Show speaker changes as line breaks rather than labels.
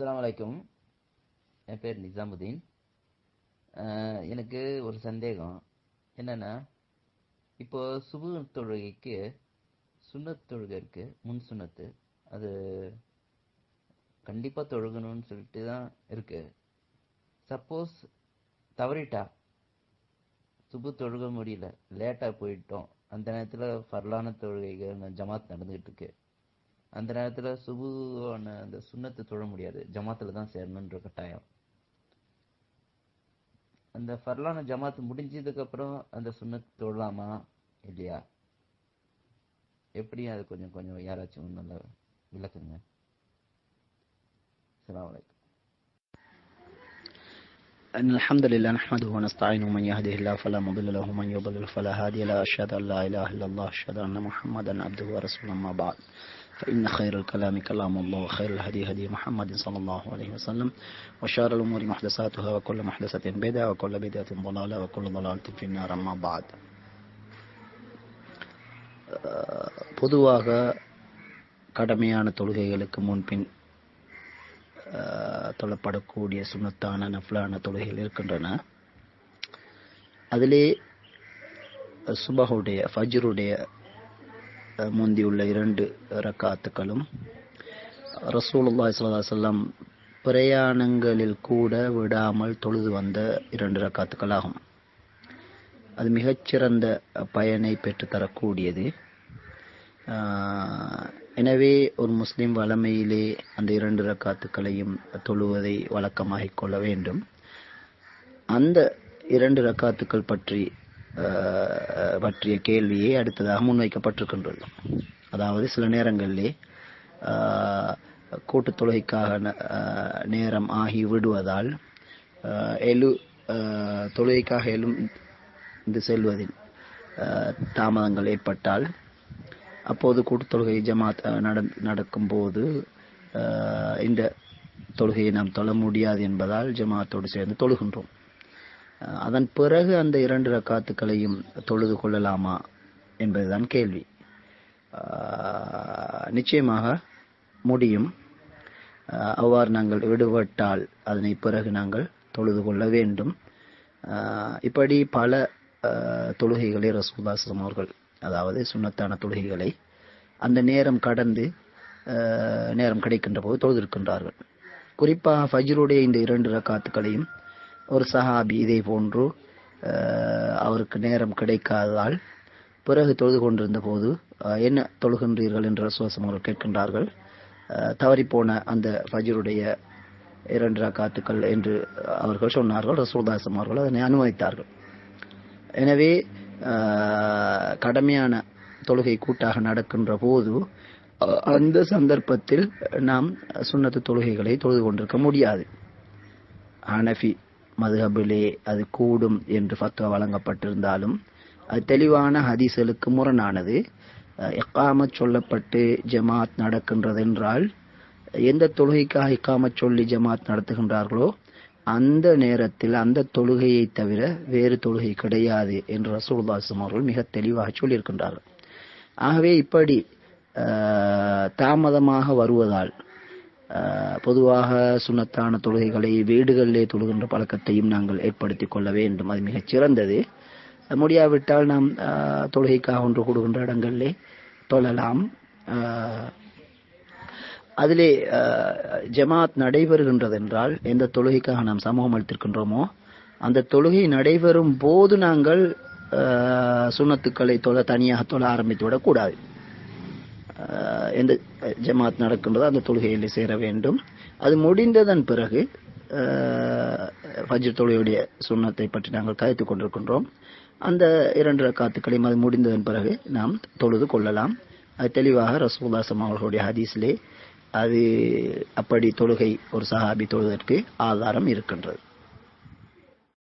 அஸ்லாம் வலைக்கும் என் பேர் நிசாமுதீன். எனக்கு ஒரு சந்தேகம். என்னன்னா இப்போ சுபு தொழுகைக்கு சுண்ணத் தொழுகை இருக்கு முன் சுன்னத்து அது கண்டிப்பா தொழுகணும்னு சொல்லிட்டு தான் இருக்கு. சப்போஸ் தவறிட்டா சுபு தொழுக முடியல லேட்டா போயிட்டோம். அந்த நேரத்துல ஃபர்லான தொழுகைகள் ஜமாத் நடந்துகிட்டு இருக்கு. அந்த நேரத்துல சுபுவான அந்த சுன்னத்து தொழ முடியாது ஜமாத்துல தான் சேரணுன்ற கட்டாயம் அந்த ஃபர்லான ஜமாத் முடிஞ்சதுக்கு அப்புறம் அந்த சுன்னத் தொழலாமா இல்லையா எப்படி அது கொஞ்சம் கொஞ்சம் யாராச்சும் நல்லா விளக்குங்க அஸ்ஸலாமு அலைக்கும்
إن الحمد لله نحمده ونستعينه من يهده الله فلا مضل له ومن يضلل فلا هادي له أشهد أن لا إله إلا الله أشهد أن محمدا عبده ورسوله أما بعد فإن خير الكلام كلام الله وخير الهدي هدي محمد صلى الله عليه وسلم وشر الأمور محدثاتها وكل محدثة بدعة وكل بدعة ضلالة وكل ضلالة في النار أما بعد அஹ், பொதுவாக கடமையான தொழுகைகளுக்கு முன்பின் அஹ், தொழப்படக்கூடிய சுன்னத்தான நஃப்லான தொழுகைகள் இருக்கின்றன அதிலே சுபஹுடைய ஃபஜ்ருடைய அஹ், முந்தியுள்ள இரண்டு ரக்காத்துக்களும் ரசூலுல்லாய் சல்லா செல்லம் பிரயாணங்களில் கூட விடாமல் தொழுது வந்த இரண்டு ரக்காத்துக்களாகும். அது மிகச்சிறந்த பயனை பெற்றுத்தரக்கூடியது. எனவே ஒரு முஸ்லீம் வளமையிலே அந்த இரண்டு ரக்காத்துக்களையும் தொழுவதை வழக்கமாக கொள்ள வேண்டும். அந்த இரண்டு ரக்காத்துக்கள் பற்றி பற்றிய கேள்வியே அடுத்ததாக முன்வைக்கப்பட்டிருக்கின்றது. அதாவது சில நேரங்களிலே கூட்டு கூட்டுத் தொழுகைக்காக ந- நேரம் ஆகி விடுவதால் எழு தொழுகைக்காக எழும் இது செல்வதில் தாமதங்கள் ஏற்பட்டால் அப்போது கூட்டுத் தொழுகை ஜமாத் நட- நடக்கும்போது இந்த தொழுகையை நாம் தொழ முடியாது என்பதால் ஜமாத்தோடு சேர்ந்து தொழுகின்றோம். அதன் பிறகு அந்த இரண்டு ரக்காத்துக்களையும் தொழுது கொள்ளலாமா என்பதுதான் கேள்வி. நிச்சயமாக முடியும். அவ்வாறு நாங்கள் விடுபட்டால் அதனை பிறகு நாங்கள் தொழுது கொள்ள வேண்டும். இப்படி பல தொழுகைகளை ரசூல்லாசம் அவர்கள் அதாவது சுண்ணத்தான தொழுகைகளை அந்த நேரம் கடந்து நேரம் கிடைக்கின்ற போது தொழுதிருக்கின்றார்கள். குறிப்பாக ஃபஜ்ருடைய இந்த இரண்டு ரக்காத்துக்களையும் ஒரு சஹாபி இதே போன்று அவருக்கு நேரம் கிடைக்காததால் பிறகு தொழுது கொண்டிருந்த போது என்ன தொழுகின்றீர்கள் என்று ரசூலாசம் அவர்கள் கேட்கின்றார்கள். தவறிப்போன அந்த ஃபஜ்ருடைய இரண்டு காத்துக்கள் என்று அவர்கள் சொன்னார்கள். ரசூல்தாசம் அவர்கள் அதனை அனுமதித்தார்கள். எனவே கடமையான தொழுகை கூட்டாக நடக்கின்ற போது அந்த சந்தர்ப்பத்தில் நாம் சுண்ணத்து தொழுகைகளை தொழுது கொண்டிருக்க முடியாது. ஹனஃபி மதுஹபிலே அது கூடும் என்று ஃபத்வா வழங்கப்பட்டிருந்தாலும் அது தெளிவான ஹதீசலுக்கு முரணானது. அஹ், சொல்லப்பட்டு ஜமாத் நடக்கின்றது என்றால் எந்த தொழுகைக்காக இக்காமத் சொல்லி ஜமாத் நடத்துகின்றார்களோ அந்த நேரத்தில் அந்த தொழுகையை தவிர வேறு தொழுகை கிடையாது என்று ரசூலுல்லாஹி அவர்கள் மிக தெளிவாக சொல்லியிருக்கின்றார்கள். ஆகவே இப்படி தாமதமாக வருவதால் பொதுவாக சுனத்தான தொழுகைகளை வீடுகளிலே தொழுகின்ற பழக்கத்தையும் நாங்கள் ஏற்படுத்திக் கொள்ள வேண்டும். அது மிகச் சிறந்தது. முடியாவிட்டால் நாம் தொழுகைக்காக ஒன்று கூடுகின்ற இடங்களிலே தொழலாம். அதிலே ஜமாத் நடைபெறுகின்றது என்றால் எந்த தொழுகைக்காக நாம் சமூகம் அளித்திருக்கின்றோமோ அந்த தொழுகை நடைபெறும் போது நாங்கள் அஹ், தொழ தனியாக தொழ ஆரம்பித்து விடக்கூடாது எந்த ஜமாத் நடக்கின்றதோ அந்த தொழுகையில் சேர வேண்டும். அது முடிந்ததன் பிறகு ஃபஜ்ர் தொழுகையுடைய சுண்ணத்தை பற்றி நாங்கள் கதைத்துக் கொண்டிருக்கின்றோம். அந்த இரண்டு ரக்காத்துக்களையும் அது முடிந்ததன் பிறகு நாம் தொழுது கொள்ளலாம். அது தெளிவாக ரசூல்லாசம் அவர்களுடைய ஹதீஸ்லே அது அப்படி தொழுகை ஒரு சஹாபி தொழுவதற்கு ஆதாரம் இருக்கின்றது.